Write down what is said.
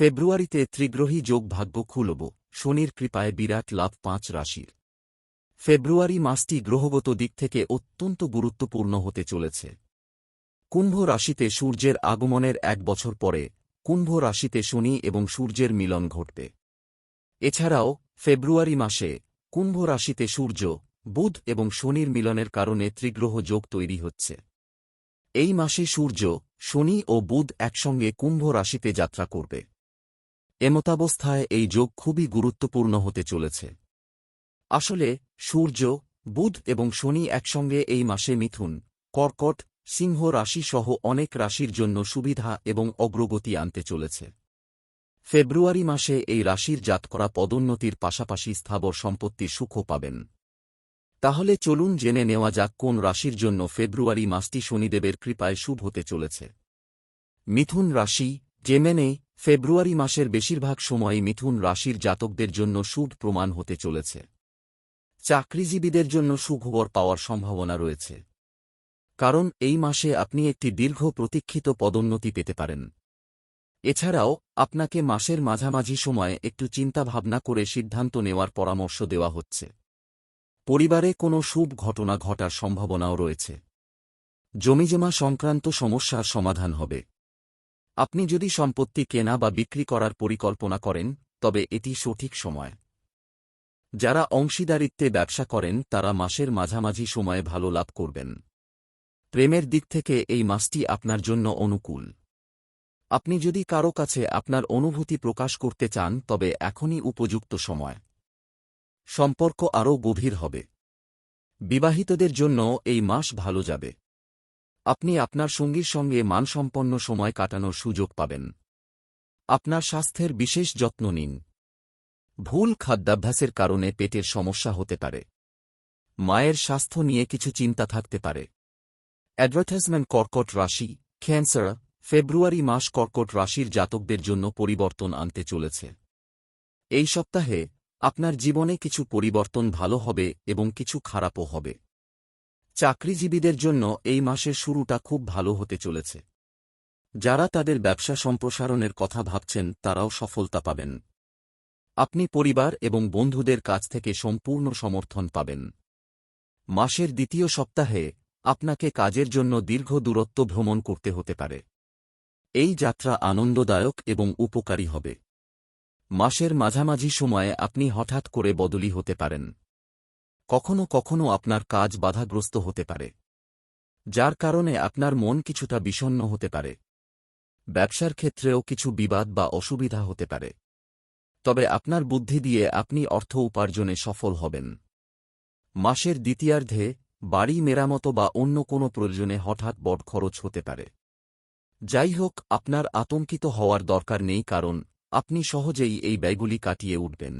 ফেব্রুয়ারিতে ত্রিগ্রহী যোগ ভাগ্য খুলব, শনির কৃপায় বিরাট লাভ পাঁচ রাশির। ফেব্রুয়ারি মাসটি গ্রহগত দিক থেকে অত্যন্ত গুরুত্বপূর্ণ হতে চলেছে। কুম্ভ রাশিতে সূর্যের আগমনের এক বছর পরে, কুম্ভ রাশিতে শনি এবং সূর্যের মিলন ঘটবে। এছাড়াও, ফেব্রুয়ারি মাসে কুম্ভ রাশিতে সূর্য, বুধ এবং শনির মিলনের কারণে ত্রিগ্রহ যোগ তৈরি হচ্ছে। এই মাসে সূর্য, শনি ও বুধ একসঙ্গে কুম্ভ রাশিতে যাত্রা করবে। এমতাবস্থায় এই যোগ খুবই গুরুত্বপূর্ণ হতে চলেছে। আসলে, সূর্য, বুধ এবং শনি একসঙ্গে এই মাসে মিথুন, কর্কট, সিংহ রাশি সহ অনেক রাশির জন্য সুবিধা এবং অগ্রগতি আনতে চলেছে। ফেব্রুয়ারি মাসে এই রাশির জাত করা পদোন্নতির পাশাপাশি স্থাবর সম্পত্তির সুখও পাবেন। তাহলে চলুন জেনে নেওয়া যাক কোন রাশির জন্য ফেব্রুয়ারি মাসটি শনিদেবের কৃপায় শুভ হতে চলেছে। মিথুন রাশি, জেমেনে ফেব্রুয়ারি মাসের বেশিরভাগ সময় মিথুন রাশির জাতকদের জন্য শুভ প্রমাণ হতে চলেছে। চাকরিজীবীদের জন্য সুখবর পাওয়ার সম্ভাবনা রয়েছে। কারণ এই মাসে আপনি একটি দীর্ঘ প্রতীক্ষিত পদোন্নতি পেতে পারেন। এছাড়াও, আপনাকে মাসের মাঝামাঝি সময়ে একটু চিন্তাভাবনা করে সিদ্ধান্ত নেওয়ার পরামর্শ দেওয়া হচ্ছে। পরিবারে কোনো শুভ ঘটনা ঘটার সম্ভাবনাও রয়েছে। জমিজমা সংক্রান্ত সমস্যার সমাধান হবে। আপনি যদি সম্পত্তি কেনা বা বিক্রি করার পরিকল্পনা করেন, তবে এটি সঠিক সময়। যারা অংশীদারিত্বে ব্যবসা করেন, তারা মাসের মাঝামাঝি সময়ে ভালো লাভ করবেন। প্রেমের দিক থেকে এই মাসটি আপনার জন্য অনুকূল। আপনি যদি কারও কাছে আপনার অনুভূতি প্রকাশ করতে চান, তবে এখনই উপযুক্ত সময়। সম্পর্ক আরও গভীর হবে। বিবাহিতদের জন্য এই মাস ভালো যাবে। আপনি আপনার সঙ্গীর সঙ্গে মানসম্পন্ন সময় কাটানোর সুযোগ পাবেন। আপনার স্বাস্থ্যের বিশেষ যত্ন নিন। ভুল খাদ্যাভ্যাসের কারণে পেটের সমস্যা হতে পারে। মায়ের স্বাস্থ্য নিয়ে কিছু চিন্তা থাকতে পারে। অ্যাডভার্টাইজমেন্ট কর্কট রাশি, ক্যান্সার, ফেব্রুয়ারি মাস কর্কট রাশির জাতকদের জন্য পরিবর্তন আনতে চলেছে। এই সপ্তাহে আপনার জীবনে কিছু পরিবর্তন ভালো হবে এবং কিছু খারাপও হবে। চাকরিজীবীদের জন্য এই মাসের শুরুটা খুব ভালো হতে চলেছে। যারা তাদের ব্যবসা সম্প্রসারণের কথা ভাবছেন, তারাও সফলতা পাবেন। আপনি পরিবার এবং বন্ধুদের কাছ থেকে সম্পূর্ণ সমর্থন পাবেন। মাসের দ্বিতীয় সপ্তাহে আপনাকে কাজের জন্য দীর্ঘ দূরত্ব ভ্রমণ করতে হতে পারে। এই যাত্রা আনন্দদায়ক এবং উপকারী হবে। মাসের মাঝামাঝি সময়ে আপনি হঠাৎ করে বদলি হতে পারেন। কখনো কখনো আপনার কাজ বাধাগ্রস্ত হতে পারে, যার কারণে আপনার মন কিছুটা বিষণ্ন হতে পারে। ব্যবসার ক্ষেত্রেও কিছু বিবাদ বা অসুবিধা হতে পারে। তবে আপনার বুদ্ধি দিয়ে আপনি অর্থ উপার্জনে সফল হবেন। মাসের দ্বিতীয়ার্ধে বাড়ি মেরামত বা অন্য কোনো প্রয়োজনে হঠাৎ বড় খরচ হতে পারে। যাই হোক, আপনার আতঙ্কিত হওয়ার দরকার নেই, কারণ আপনি সহজেই এই ব্যয়গুলি কাটিয়ে উঠবেন।